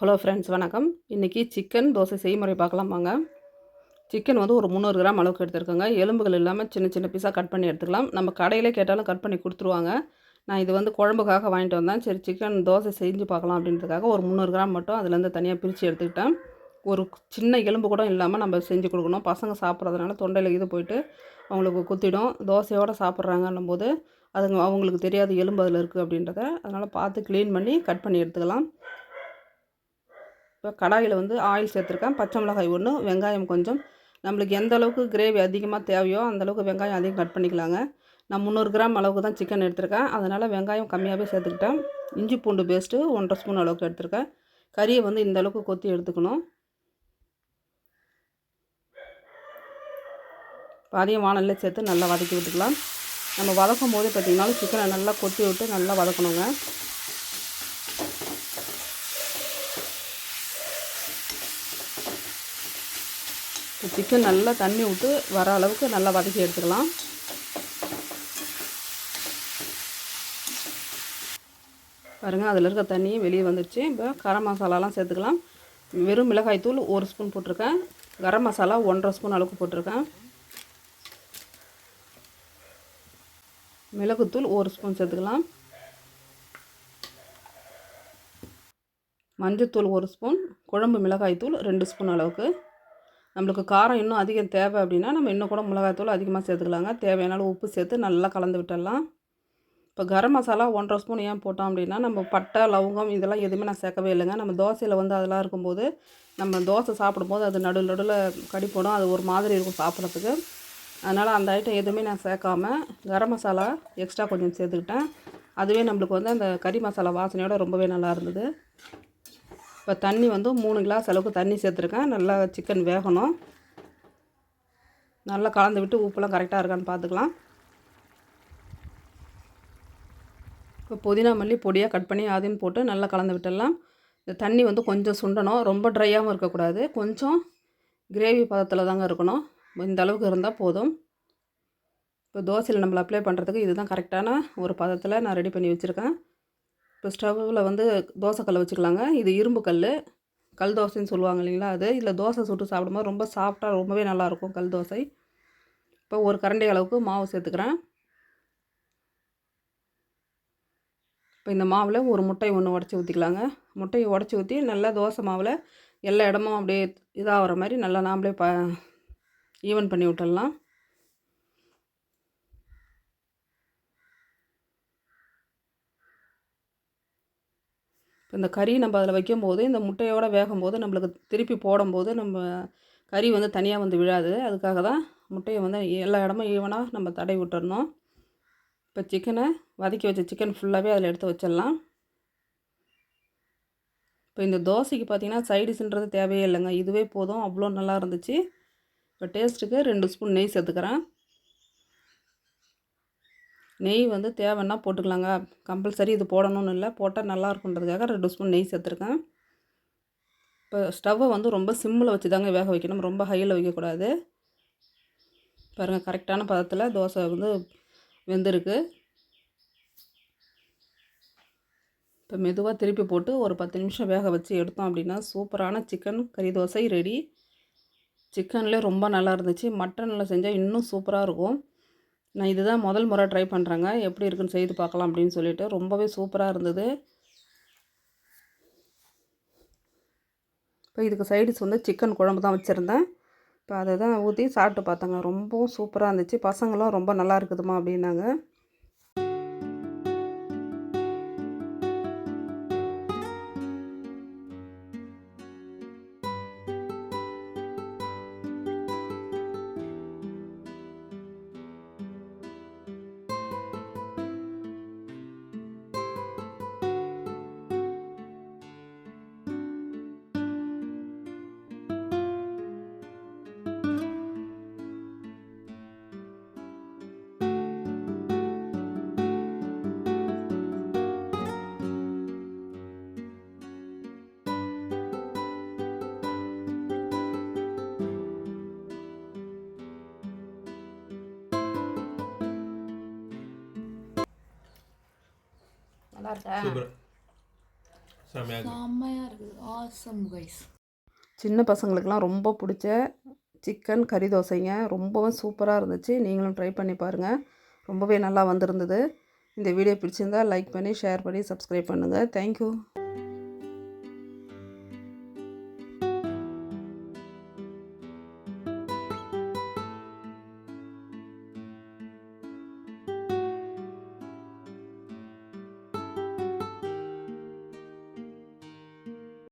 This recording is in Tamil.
ஹலோ ஃப்ரெண்ட்ஸ் வணக்கம். இன்றைக்கி சிக்கன் தோசை செய்முறை பார்க்கலாம் வாங்க. சிக்கன் வந்து ஒரு முந்நூறு கிராம் அளவுக்கு எடுத்துருக்கோங்க. எலும்புகள் இல்லாமல் சின்ன சின்ன பீஸாக கட் பண்ணி எடுத்துக்கலாம். நம்ம கடையிலே கேட்டாலும் கட் பண்ணி கொடுத்துருவாங்க. நான் இது வந்து குழம்புக்காக வாங்கிட்டு வந்தேன். சரி சிக்கன் தோசை செஞ்சு பார்க்கலாம் அப்படின்றதுக்காக ஒரு முந்நூறு கிராம் மட்டும் அதுலேருந்து தனியாக பிரித்து எடுத்துக்கிட்டேன். ஒரு சின்ன எலும்பு கூட இல்லாமல் நம்ம செஞ்சு கொடுக்கணும். பசங்க சாப்பிட்றதுனால தொண்டையில் இது போயிட்டு அவங்களுக்கு குத்திடும். தோசையோடு சாப்பிட்றாங்கன்னும் போது அதுங்க அவங்களுக்கு தெரியாது எலும்பு அதில் இருக்குது அப்படின்றத அதனால் பார்த்து க்ளீன் பண்ணி கட் பண்ணி எடுத்துக்கலாம். இப்போ கடாயில் வந்து ஆயில் சேர்த்துருக்கேன். பச்சை மிளகாய் ஒன்று வெங்காயம் கொஞ்சம். நம்மளுக்கு எந்த அளவுக்கு கிரேவி அதிகமாக தேவையோ அந்தளவுக்கு வெங்காயம் அதிகம் கட் பண்ணிக்கலாங்க. நான் முந்நூறு கிராம் அளவுக்கு தான் சிக்கன் எடுத்திருக்கேன். அதனால் வெங்காயம் கம்மியாகவே சேர்த்துக்கிட்டேன். இஞ்சி பூண்டு பேஸ்ட்டு ஒன்றரை ஸ்பூன் அளவுக்கு எடுத்திருக்கேன். கறியை வந்து இந்த அளவுக்கு கொத்தி எடுத்துக்கணும். அதையும் வானலில் சேர்த்து நல்லா வதக்கி விட்டுக்கலாம். நம்ம வதக்கும் போது பார்த்திங்கனாலும் சிக்கனை நல்லா கொத்தி விட்டு நல்லா வதக்கணுங்க. சிக்கன் நல்லா தண்ணி விட்டு வர அளவுக்கு நல்லா வதக்கி எடுத்துக்கலாம். பாருங்கள் அதில் இருக்க தண்ணியும் வெளியே வந்துடுச்சு இப்போ கரம் மசாலாலாம் சேர்த்துக்கலாம். வெறும் மிளகாய் தூள் ஒரு ஸ்பூன் போட்டிருக்கேன். கரம் மசாலா ஒன்றரை ஸ்பூன் அளவுக்கு போட்டிருக்கேன். மிளகுத்தூள் ஒரு ஸ்பூன் சேர்த்துக்கலாம். மஞ்சத்தூள் ஒரு ஸ்பூன் குழம்பு மிளகாய்த்தூள் ரெண்டு ஸ்பூன் அளவுக்கு. நம்மளுக்கு காரம் இன்னும் அதிகம் தேவை அப்படின்னா நம்ம இன்னும் கூட மிளகாய்த்தூள் அதிகமாக சேர்த்துக்கலாங்க. தேவையான உப்பு சேர்த்து நல்லா கலந்து விட்டுடலாம். இப்போ கரம் மசாலா ஒன்றரை ஸ்பூன் ஏன் போட்டோம் அப்படின்னா நம்ம பட்டை லவங்கம் இதெல்லாம் எதுவுமே நான் சேர்க்கவே இல்லைங்க. நம்ம தோசையில் வந்து அதெல்லாம் இருக்கும்போது நம்ம தோசை சாப்பிடும்போது அது நடு நடுவில் கடி போடும். அது ஒரு மாதிரி இருக்கும் சாப்பிட்றதுக்கு. அதனால் அந்த ஐட்டம் எதுவுமே நான் சேர்க்காம கரம் மசாலா எக்ஸ்ட்ரா கொஞ்சம் சேர்த்துக்கிட்டேன். அதுவே நம்மளுக்கு வந்து அந்த கறி மசாலா வாசனையோட ரொம்பவே நல்லா இருந்தது. இப்போ தண்ணி வந்து மூணு கிளாஸ் அளவுக்கு தண்ணி சேர்த்துருக்கேன். நல்லா சிக்கன் வேகணும். நல்லா கலந்து விட்டு உப்புலாம் கரெக்டாக இருக்கான்னு பார்த்துக்கலாம். இப்போ புதினா மல்லி பொடியாக கட் பண்ணி அதையும் போட்டு நல்லா கலந்து விட்டுடலாம். இந்த தண்ணி வந்து கொஞ்சம் சுண்டணும். ரொம்ப ட்ரையாகவும் இருக்கக்கூடாது. கொஞ்சம் கிரேவி பதத்தில் தாங்க இருக்கணும். இந்த அளவுக்கு இருந்தால் போதும். இப்போ தோசையில் நம்மளை அப்ளை பண்ணுறதுக்கு இதுதான் கரெக்டான ஒரு பதத்தில் நான் ரெடி பண்ணி வச்சுருக்கேன். இப்போ ஸ்டவ்வில் வந்து தோசைக்கல் வச்சுக்கலாங்க. இது இரும்பு கல் கல் தோசைன்னு சொல்லுவாங்க இல்லைங்களா அது. இதில் தோசை சுட்டு சாப்பிடும்போது ரொம்ப சாஃப்டாக ரொம்பவே நல்லாயிருக்கும் கல் தோசை. இப்போ ஒரு கரண்டி அளவுக்கு மாவு சேர்த்துக்கிறேன். இப்போ இந்த மாவில் ஒரு முட்டை ஒன்று உடச்சி ஊற்றிக்கலாங்க முட்டையை உடச்சி ஊற்றி நல்லா தோசை மாவில் எல்லா இடமும் அப்படியே இதாகிற மாதிரி நல்லா நாம்ளே ப ஈவன் பண்ணி விட்டுடலாம். இப்போ இந்த கறி நம்ம அதில் வைக்கும்போது இந்த முட்டையோடு வேகும்போது நம்மளுக்கு திருப்பி போடும்போது நம்ம கறி வந்து தனியாக வந்து விழாது. அதுக்காக தான் முட்டையை வந்து எல்லா இடமும் ஈவனாக நம்ம தடை விட்டுறணும். இப்போ சிக்கனை வதக்கி வச்ச சிக்கன் ஃபுல்லாகவே அதில் எடுத்து வச்சிடலாம். இப்போ இந்த தோசைக்கு பார்த்திங்கன்னா சைடிஷ்ன்றது தேவையே இல்லைங்க. இதுவே போதும். அவ்வளோ நல்லா இருந்துச்சு. இப்போ டேஸ்ட்டுக்கு ரெண்டு ஸ்பூன் நெய் சேர்த்துக்கிறேன். நெய் வந்து தேவைன்னா போட்டுக்கலாங்க. கம்பல்சரி இது போடணும்னு இல்லை. போட்டால் நல்லா இருக்குன்றதுக்காக ரெண்டு ஸ்பூன் நெய் சேர்த்துருக்கேன். இப்போ ஸ்டவ்வை வந்து ரொம்ப சிம்மில் வச்சு தாங்க வேக வைக்கணும். ரொம்ப ஹையில் வைக்கக்கூடாது. பாருங்கள் கரெக்டான பதத்தில் தோசை வந்து வெந்திருக்கு. இப்போ மெதுவாக திருப்பி போட்டு ஒரு பத்து நிமிஷம் வேக வச்சு எடுத்தோம் அப்படின்னா சூப்பரான சிக்கன் கறி தோசை ரெடி. சிக்கன்லேயே ரொம்ப நல்லா இருந்துச்சு. மட்டனில் செஞ்சால் இன்னும் சூப்பராக இருக்கும். நான் இதுதான் முதல் முறை ட்ரை பண்ணுறேங்க எப்படி இருக்குன்னு செய்து பார்க்கலாம் அப்படின்னு சொல்லிட்டு ரொம்பவே சூப்பராக இருந்தது. இப்போ இதுக்கு சைடிஸ் வந்து சிக்கன் குழம்பு தான் வச்சுருந்தேன். இப்போ அதை தான் ஊற்றி சாப்பிட்டு பார்த்தேங்க. ரொம்பவும் சூப்பராக இருந்துச்சு. பசங்களும் ரொம்ப நல்லா இருக்குதுமா அப்படின்னாங்க. நல்லா இருக்கா. செம்மையாக இருக்குது. ஆசம் கைஸ் சின்ன பசங்களுக்கெலாம் ரொம்ப பிடிச்ச சிக்கன் கறி தோசைங்க. ரொம்பவும் சூப்பராக இருந்துச்சு. நீங்களும் ட்ரை பண்ணி பாருங்கள் ரொம்பவே நல்லா வந்திருந்தது. இந்த வீடியோ பிடிச்சிருந்தா லைக் பண்ணி ஷேர் பண்ணி சப்ஸ்கிரைப் பண்ணுங்கள் தேங்க்யூ